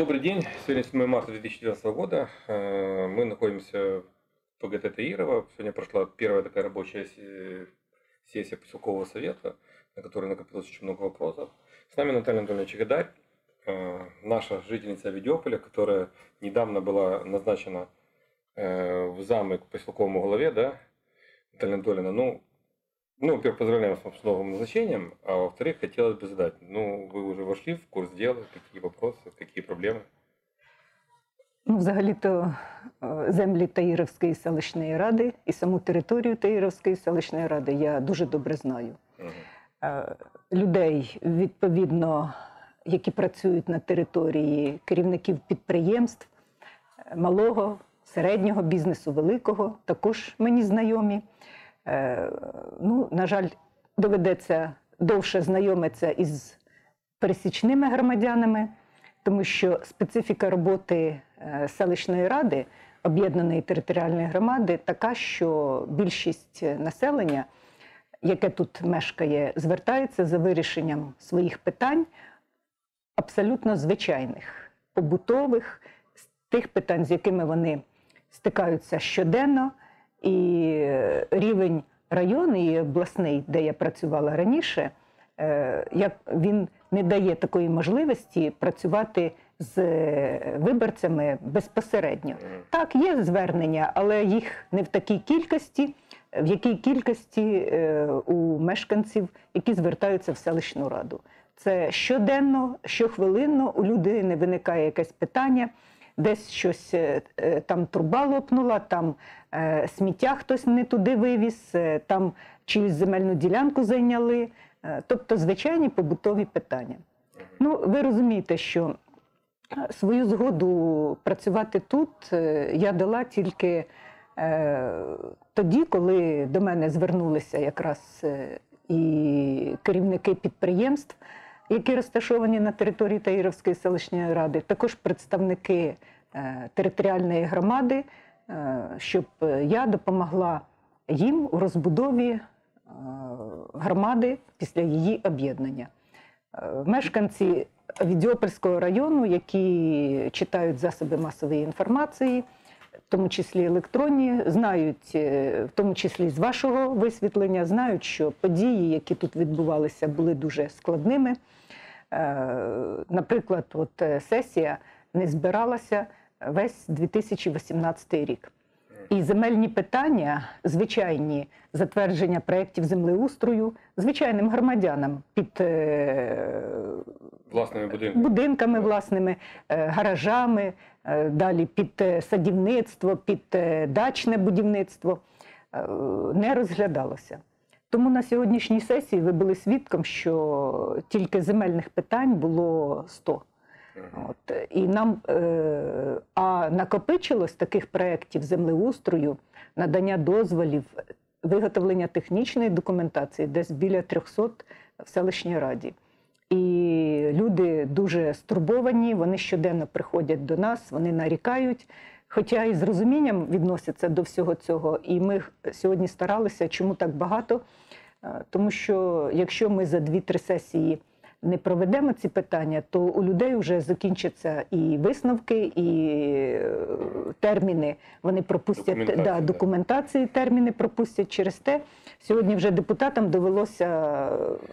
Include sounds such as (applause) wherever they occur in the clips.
Добрый день. Сегодня 7 марта 2019 года. Э, Мы находимся в ПГТ Таирова. Сегодня прошла первая такая рабочая се- сессия поселкового совета, на которой накопилось очень много вопросов. С нами Наталья Анатольевна Чегадарь, э, наша жительница Авидиополя, которая недавно была назначена э, в замы к поселковому главе, да, Наталья Анатольевна. Ну, ну, во-первых, поздравляем вас с новым назначением, а во-вторых, хотелось бы задать, ну, вы уже вошли в курс дела, какие вопросы, какие проблемы? Ну, взагалі-то е, землі Таїровської селищної ради і саму територію Таїровської селищної ради я дуже добре знаю. Мгм. Е, Людей, відповідно, які працюють на території керівників підприємств, е, малого, середнього бізнесу, великого, також мені знайомі. Е, Ну, на жаль, доведеться довше знайомитися із пересічними громадянами, тому що специфіка роботи е, селищної ради, об'єднаної територіальної громади, така, що більшість населення, яке тут мешкає, звертається за вирішенням своїх питань абсолютно звичайних, побутових, тих питань, з якими вони стикаються щоденно, і е, рівень району і обласний, де я працювала раніше, е, як він не дає такої можливості працювати з е, виборцями безпосередньо. Так, є звернення, але їх не в такій кількості, в якій кількості у мешканців, які звертаються в селищну раду. Це щоденно, щохвилинно у людини виникає якесь питання, десь щось е, е, там труба лопнула, там е, сміття хтось не туди вивіз, там чиюсь земельну ділянку зайняли. Тобто звичайні побутові питання. Ну, ви розумієте, що свою згоду працювати тут я дала тільки тоді, коли до мене звернулися якраз і керівники підприємств, які розташовані на території Таїровської селищної ради, також представники територіальної громади, е, щоб е, я допомогла їм у розбудові е, громади після її об'єднання. Е, Мешканці Відьопольського району, які читають засоби масової інформації, в тому числі електронні, знають, е, в тому числі з вашого висвітлення, знають, що події, які тут відбувалися, були дуже складними. Е, Наприклад, от е, сесія не збиралася весь 2018 рік. І земельні питання, звичайні затвердження проєктів землеустрою, звичайним громадянам під е, Власними будинками. будинками власними, е, гаражами, е, далі під садівництво, під дачне будівництво не розглядалося. Тому на сьогоднішній сесії ви були свідком, що тільки земельних питань було 100. От, і нам, е, а накопичилось таких проєктів землеустрою, надання дозволів, виготовлення технічної документації десь біля 300 в селищній раді. І люди дуже стурбовані, вони щоденно приходять до нас, вони нарікають, хоча і з розумінням відносяться до всього цього. І ми сьогодні старалися, чому так багато. Е, Тому що якщо ми за 2-3 сесії не проведемо ці питання, то у людей вже закінчаться і висновки, і е, терміни. Вони пропустять Документація, да, да. документації, терміни пропустять через те. Сьогодні вже депутатам довелося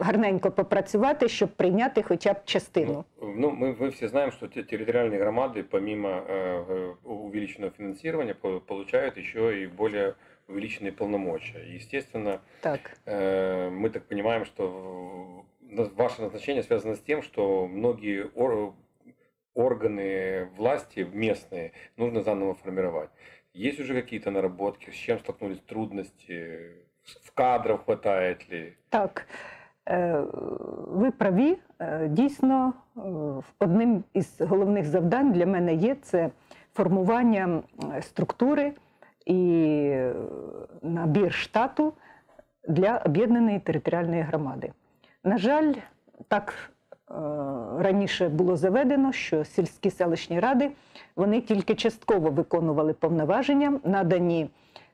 гарненько попрацювати, щоб прийняти хоча б частину. Ну, ну, мы, мы все знаем, что те- территориальные громады, помимо э, э, увеличенного финансирования, по- получают еще и более увеличенные полномочия. И, естественно, Так. э, мы так понимаем, что в- на- ваше назначение связано с тем, что многие ор- органы власти местные нужно заново формировать. Есть уже какие-то наработки, с чем столкнулись трудности, в кадров хватает ли? Так, е, ви праві. Е, Дійсно, е, одним із головних завдань для мене є це формування структури і набір штату для об'єднаної територіальної громади. На жаль, так е, раніше було заведено, що сільські селищні ради вони тільки частково виконували повноваження, надані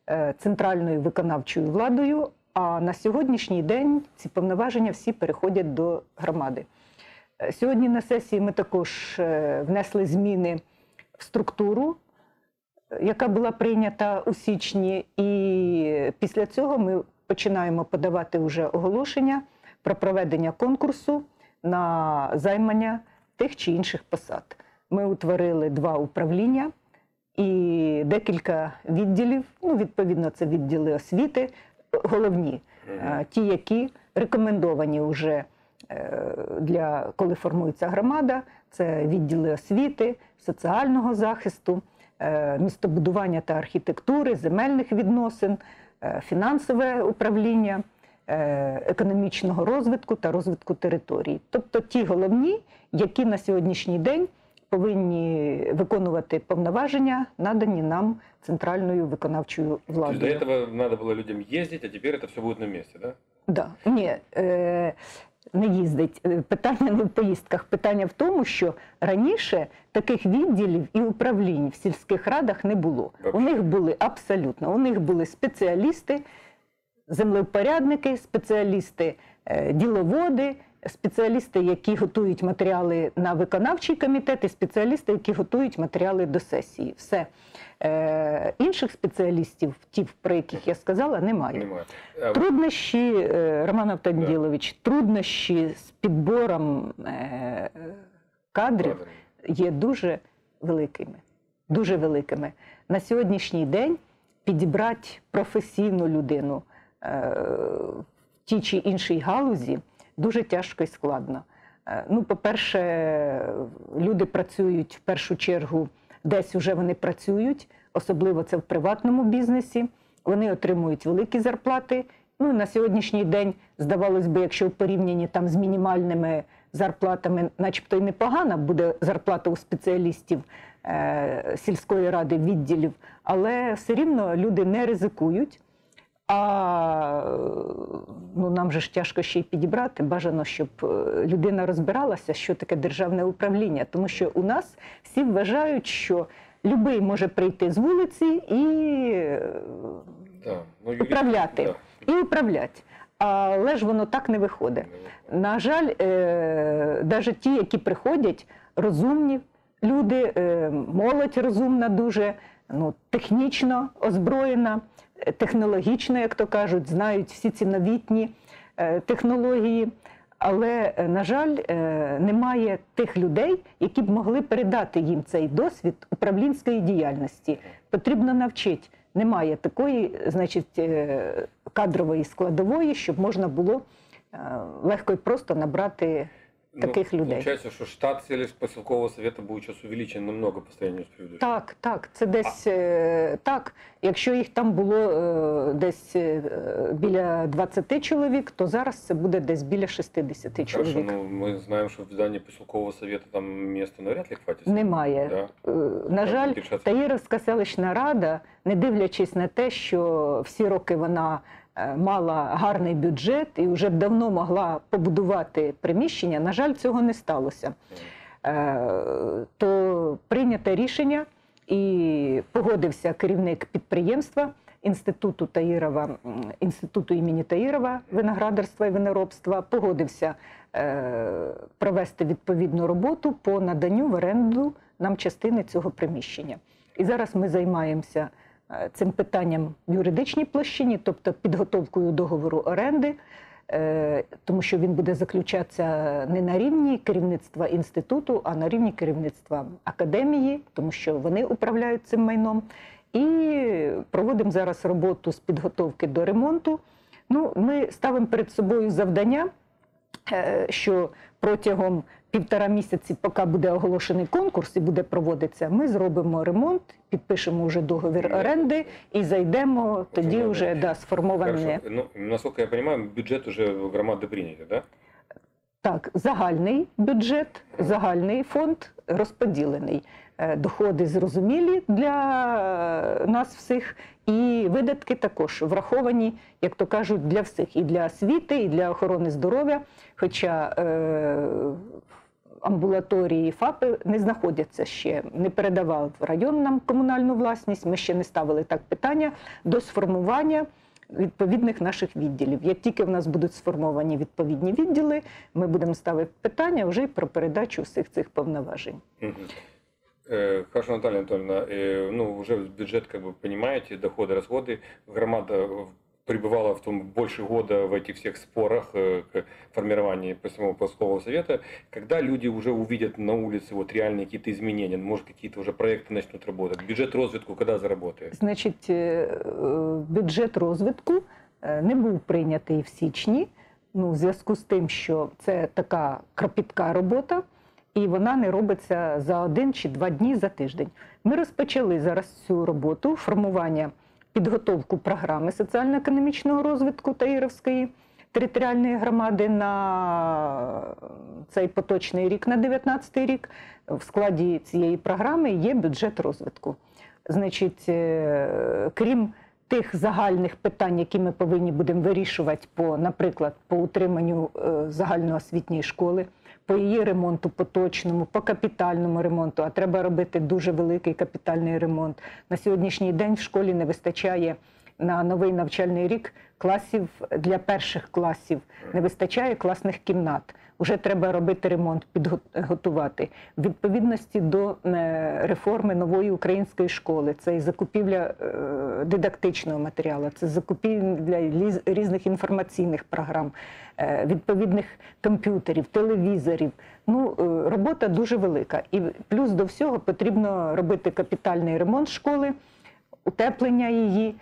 е, центральною виконавчою владою. А на сьогоднішній день ці повноваження всі переходять до громади. Е, Сьогодні на сесії ми також внесли зміни в структуру, яка була прийнята у січні, і після цього ми починаємо подавати вже оголошення про проведення конкурсу на займання тих чи інших посад. Ми утворили два управління і декілька відділів. Ну, відповідно, це відділи освіти, головні, е, ті, які рекомендовані вже е, для коли формується громада, це відділи освіти, соціального захисту, е, містобудування та архітектури, земельних відносин, фінансове управління, економічного розвитку та розвитку територій. Тобто ті головні, які на сьогоднішній день повинні виконувати повноваження, надані нам центральною виконавчою То есть до владою. этого надо было людям ездить, а теперь это все будет на месте, да? Да. Ні, е, не їздить. Е, Питання не в поїздках. Питання в тому, що раніше таких відділів і управлінь в сільських радах не було. У Вообще. них були абсолютно, у них були спеціалісти, землевпорядники, спеціалісти, е, діловоди, спеціалісти, які готують матеріали на виконавчий комітет, і спеціалісти, які готують матеріали до сесії. Все. Е, інших спеціалістів, ті, про яких я сказала, немає. А вот Труднощі, е, Роман Автанділович, труднощі з підбором е, кадрів є дуже великими. Дуже великими. На сьогоднішній день підібрати професійну людину е, в тій чи іншій галузі дуже тяжко і складно. Е, Ну, по-перше, люди працюють в першу чергу, десь вже вони працюють, особливо це в приватному бізнесі. Вони отримують великі зарплати. Ну, на сьогоднішній день, здавалось би, якщо в порівнянні там з мінімальними зарплатами, начебто й непогана буде зарплата у спеціалістів е, сільської ради відділів, але все рівно люди не ризикують. А е, ну, нам же ж тяжко ще й підібрати. Бажано, щоб е, людина розбиралася, що таке державне управління. Тому що у нас всі вважають, що любий може прийти з вулиці і, е, Да. Ну, управляти. Да. і управляти. Але ж воно так не виходить. На жаль, е, навіть ті, які приходять, розумні люди, е, молодь розумна, дуже ну, технічно озброєна, е, технологічно, як то кажуть, знають всі ці новітні е, технології. Але, е, на жаль, е, немає тих людей, які б могли передати їм цей досвід управлінської діяльності. Потрібно навчити. Немає такої, значить, кадрової складової, щоб можна було легко і просто набрати таких людей. Ну, Получается, что штат сельскохозяйственного совета будет сейчас увеличен намного по сравнению с предыдущим. Так, так, це десь е, так. Якщо їх там було е, десь е, біля 20 чоловік, то зараз це буде десь біля 60 Хорошо, чоловік. ну мы знаем, что в здании поселкового совета там места навряд ли хватит. Немає. Да. На жаль. Таїровська селищна рада, не дивлячись на те, що всі роки вона мала гарний бюджет і вже б давно могла побудувати приміщення, на жаль, цього не сталося. Е, То прийнято рішення і погодився керівник підприємства інституту Таїрова, інституту імені Таїрова виноградарства і виноробства, погодився е, провести відповідну роботу по наданню в оренду нам частини цього приміщення. І зараз ми займаємося е, цим питанням в юридичній площині, тобто підготовкою договору оренди, е, тому що він буде заключатися не на рівні керівництва інституту, а на рівні керівництва академії, тому що вони управляють цим майном. І проводимо зараз роботу з підготовки до ремонту. Ну, ми ставимо перед собою завдання, е, що протягом півтора місяці, поки буде оголошений конкурс і буде проводитися, ми зробимо ремонт, підпишемо вже договір оренди і зайдемо тоді вже да, сформоване. Хорошо. Ну, насколько я понимаю, бюджет уже громады принятый, да? Так, загальний бюджет, загальний фонд розподілений. Е, Доходи зрозумілі для нас всіх, і видатки також враховані, як то кажуть, для всіх і для освіти, і для охорони здоров'я. Хоча е, амбулаторії ФАПи не знаходяться ще, не передавав район нам комунальну власність. Ми ще не ставили так питання до сформування відповідних наших відділів. Як тільки в нас будуть сформовані відповідні відділи, ми будемо ставити питання вже й про передачу всіх цих повноважень. Мгм. Э, Хорошо, Наталья Анатольевна, э, ну, уже бюджет, как бы, понимаете, доходы, расходы. Громада э, пребывала в том больше года в этих всех спорах э, к формированию самого поискового совета. Когда люди уже увидят на улице вот реальные какие-то изменения, может, какие-то уже проекты начнут работать? Бюджет розвитку когда заработает? Значить, е, е, бюджет розвитку е, не був прийнятий в січні. Ну, в зв'язку з тим, що це така кропітка робота, і вона не робиться за один чи два дні за тиждень. Ми розпочали зараз цю роботу формування підготовку програми соціально-економічного розвитку Таїровської територіальної громади на цей поточний рік, на 19 рік. В складі цієї програми є бюджет розвитку. Значить, е, крім тих загальних питань, які ми повинні будемо вирішувати, по, наприклад, по утриманню е, загальноосвітньої школи, по її ремонту поточному, по капітальному ремонту, а треба робити дуже великий капітальний ремонт. На сьогоднішній день в школі не вистачає на новий навчальний рік класів для перших класів, не вистачає класних кімнат. Уже треба робити ремонт, підготувати. В відповідності до е, реформи нової української школи, це і закупівля е, дидактичного матеріалу, це закупівля різних інформаційних програм, е, відповідних комп'ютерів, телевізорів. Ну, робота дуже велика. І плюс до всього потрібно робити капітальний ремонт школи, утеплення її,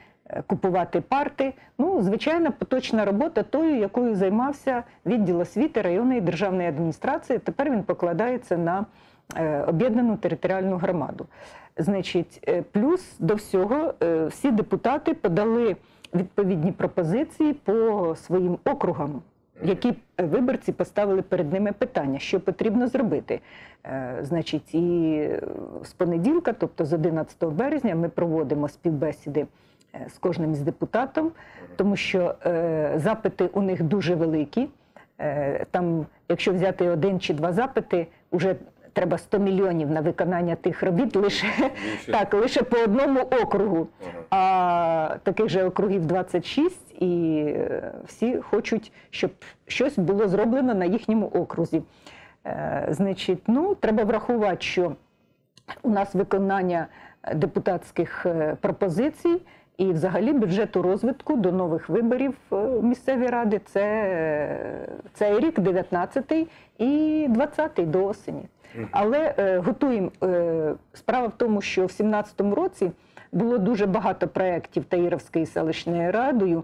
купувати парти. Ну, звичайна поточна робота тою, якою займався відділ освіти районної державної адміністрації. Тепер він покладається на е, об'єднану територіальну громаду. Значить, е, плюс до всього е, всі депутати подали відповідні пропозиції по своїм округам. Які виборці поставили перед ними питання, що потрібно зробити. Значить, і з понеділка, тобто з 11 березня, ми проводимо співбесіди з кожним з депутатом, тому що е, запити у них дуже великі. Е, Там, якщо взяти один чи два запити, вже треба 100 мільйонів на виконання тих робіт лише, Більше. (laughs) так, лише по одному округу. Ага. А таких же округів 26, і е, всі хочуть, щоб щось було зроблено на їхньому окрузі. Е, Значить, ну, треба врахувати, що у нас виконання депутатських е, пропозицій і взагалі бюджету розвитку до нових виборів е, місцеві ради це цей рік, 19-й і 20-й до осені. Але е, готуємо. Е, справа в тому, що в 17-му році було дуже багато проєктів Таїровської селищною радою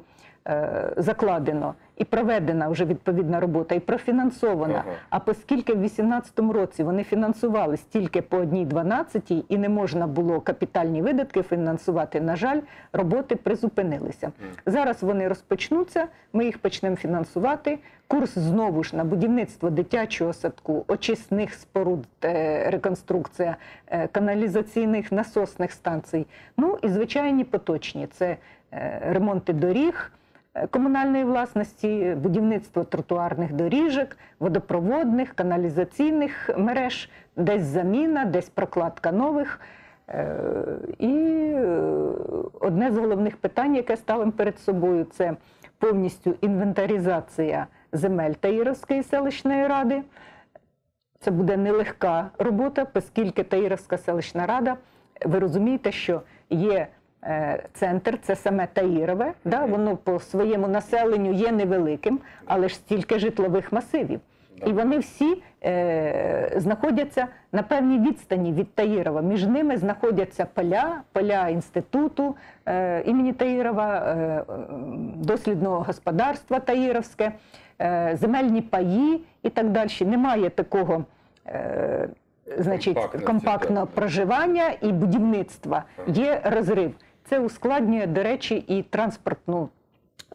закладено і проведена вже відповідна робота, і профінансована. Ага. А оскільки в 18-му році вони фінансувались тільки по одній 12 і не можна було капітальні видатки фінансувати, на жаль, роботи призупинилися. Зараз вони розпочнуться, ми їх почнемо фінансувати. Курс знову ж на будівництво дитячого садку, очисних споруд, е, реконструкція е, каналізаційних насосних станцій. Ну і звичайні поточні це е, ремонти доріг е, комунальної власності, будівництво тротуарних доріжок, водопроводних, каналізаційних мереж, десь заміна, десь прокладка нових. Е, І е, одне з головних питань, яке ставимо перед собою, це повністю інвентаризація земель Таїровської селищної ради. Це буде нелегка робота, оскільки Таїровська селищна рада, ви розумієте, що є центр, це саме Таїрове, да, воно по своєму населенню є невеликим, але ж стільки житлових масивів. І вони всі е, знаходяться на певній відстані від Таїрова. Між ними знаходяться поля, поля інституту е, імені Таїрова, е, дослідного господарства Таїровське, е, земельні паї і так далі. Немає такого. Е, Значить, компактного проживання і будівництва є розрив. Це ускладнює, до речі, і транспортну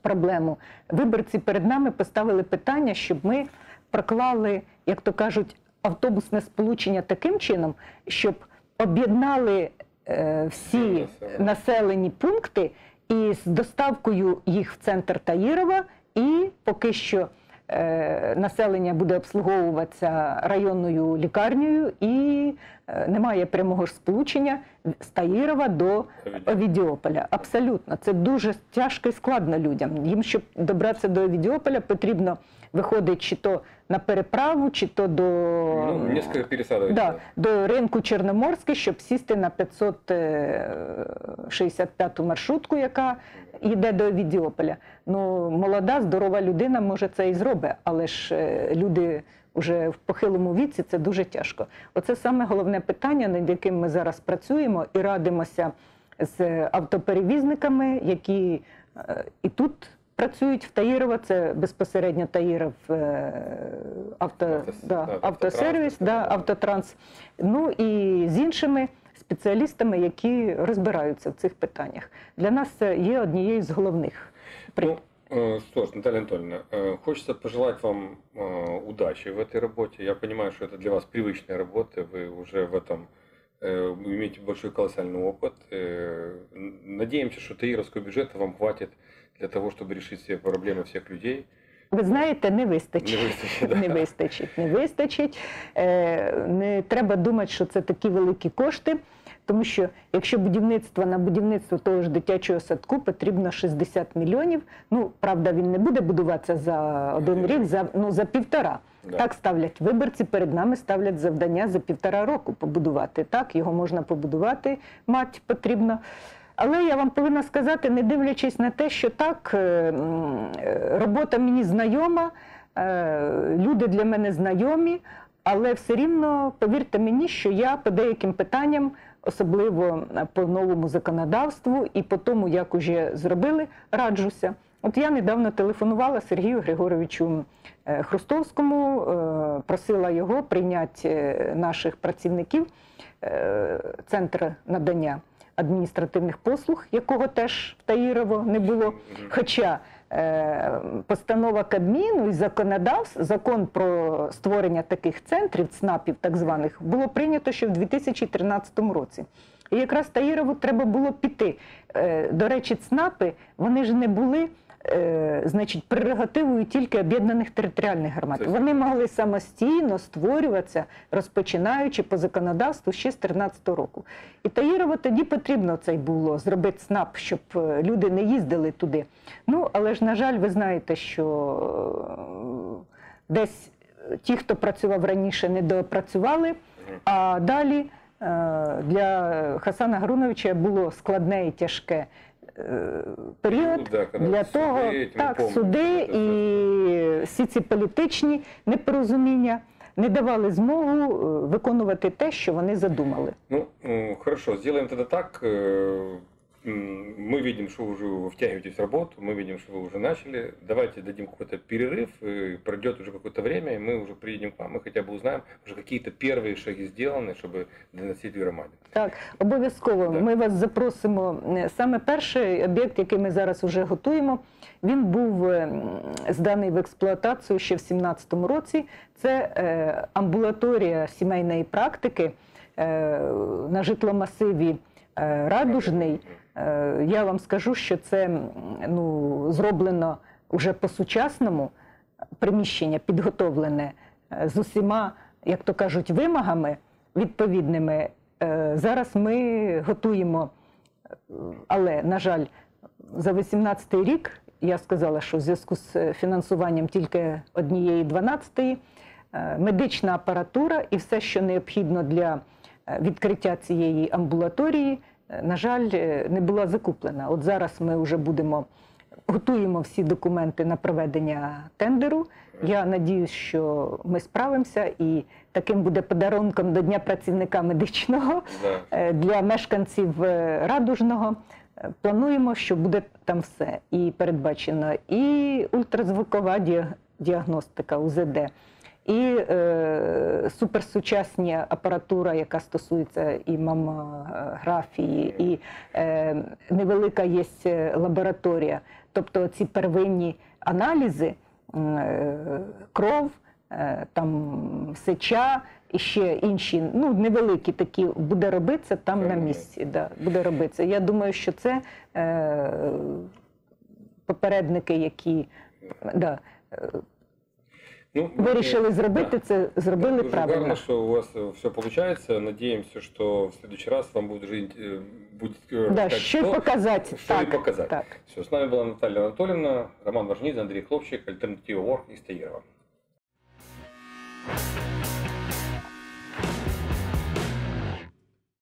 проблему. Виборці перед нами поставили питання, щоб ми проклали, як то кажуть, автобусне сполучення таким чином, щоб об'єднали е, всі населені пункти і з доставкою їх в центр Таїрова, і поки що. Е, Населення буде обслуговуватися районною лікарнею і е, немає прямого ж сполучення з Таїрова до Овідіополя. Абсолютно, це дуже тяжко і складно людям. Їм, щоб добратися до Овідіополя, потрібно виходить чи то на переправу, чи то до Ну, несколько пересадок. Да, до ринку Чорноморський, щоб сісти на 565-ту маршрутку, яка йде до Відіополя. Ну, молода, здорова людина може це і зробить, але ж е, люди вже в похилому віці це дуже тяжко. Оце саме головне питання, над яким ми зараз працюємо і радимося з автоперевізниками, які е, і тут Працюють в Таїрово, це безпосередньо Таїров е, авто, Автос- да, да, автосервіс, автотранс, да, да. автотранс. Ну і з іншими спеціалістами, які розбираються в цих питаннях. Для нас це є однією з головних. при- Ну, э, что ж, Наталья Анатольевна, э, хочется пожелать вам э, удачи в этой работе. Я понимаю, что это для вас привычная работа, вы уже в этом э, имеете большой колоссальный опыт. Э, н- Надеемся, что таировского бюджета вам хватит для того, чтобы решить все проблемы всех людей. Ви знаєте, не вистачить. Не вистачить, (laughs) да. не вистачить. Не вистачить. Е, Не треба думати, що це такі великі кошти. Тому що якщо будівництво на будівництво того ж дитячого садку потрібно 60 мільйонів. Ну правда, він не буде будуватися за один рік, за ну за півтора. Да. Так ставлять виборці. Перед нами ставлять завдання за півтора року побудувати. Так його можна побудувати, мать потрібно. Але я вам повинна сказати, не дивлячись на те, що так, е, е, робота мені знайома, е, люди для мене знайомі, але все рівно повірте мені, що я по деяким питанням, особливо по новому законодавству і по тому, як уже зробили, раджуся. От я недавно телефонувала Сергію Григоровичу Хрустовському, просила його прийняти наших працівників е, центр надання адміністративних послуг, якого теж в Таїрово не було. Хоча е, постанова Кабміну і законодавств, закон про створення таких центрів, ЦНАПів так званих, було прийнято ще в 2013 році. І якраз Таїрову треба було піти. Е, До речі, ЦНАПи вони ж не були. Е, Значить, прерогативою тільки об'єднаних територіальних громад. Вони могли самостійно створюватися, розпочинаючи по законодавству ще з 13 року. І Таїрово тоді потрібно цей було зробити СНАП, щоб е, люди не їздили туди. Ну, але ж, на жаль, ви знаєте, що е, десь е, ті, хто працював раніше, не допрацювали, а далі для Хасана Груновича було складне і тяжке період. Ну, да, когда Для суды, того эти мы так, помним, суди это і всі ці політичні непорозуміння не давали змогу е, виконувати те, що вони задумали. Ну, м, хорошо, сделаем тогда так. э, м, Мы видим, что вы уже втягиваетесь в работу, мы видим, что вы уже начали. Давайте дадим какой-то перерыв, и пройдет уже какое-то время, и мы уже приедем к вам, мы хотя бы узнаем, уже какие-то первые шаги сделаны, чтобы доносить в громаде. Так, обов'язково. Да. Ми вас запросимо. Е, Саме перший об'єкт, який ми зараз вже готуємо, він був е, м, зданий в експлуатацію ще в 2017 році. Це е, амбулаторія сімейної практики е, на житломасиві е, Радужний. Е, Я вам скажу, що це ну, зроблено вже по-сучасному приміщення підготовлене е, з усіма, як то кажуть, вимогами відповідними. Е, Зараз ми готуємо, е, але, на жаль, за 18 рік я сказала, що в зв'язку з фінансуванням тільки однієї 12-ї е, медична апаратура і все, що необхідно для е, відкриття цієї амбулаторії, е, на жаль, е, не була закуплена. От зараз ми вже будемо готуємо всі документи на проведення тендеру. Я надіюсь, що ми справимося, і таким буде подарунком до Дня працівника медичного е, для мешканців е, Радужного. Е, Плануємо, що буде там все і передбачено і ультразвукова діагностика УЗД, і е, суперсучасні апаратура, яка стосується і мамографії, і е, невелика є е, лабораторія. Тобто ці первинні аналізи, е, кров, е, там сеча і ще інші, ну невеликі такі, буде робитися там на місці. Да, буде робитися. Я думаю, що це е, попередники, які да, е, Ну, Ви вирішили зробити да. це, зробили правильно. Гарно, что у вас э, все получается. Надеемся, что в следующий раз вам будет жити э, будет э, да, так, що, що показати. Так, і показать, Так. Все, з нами була Наталія Анатолівна, Роман Важніц, Андрей Хлопчик, Альтернатива Ворк із Таїрова.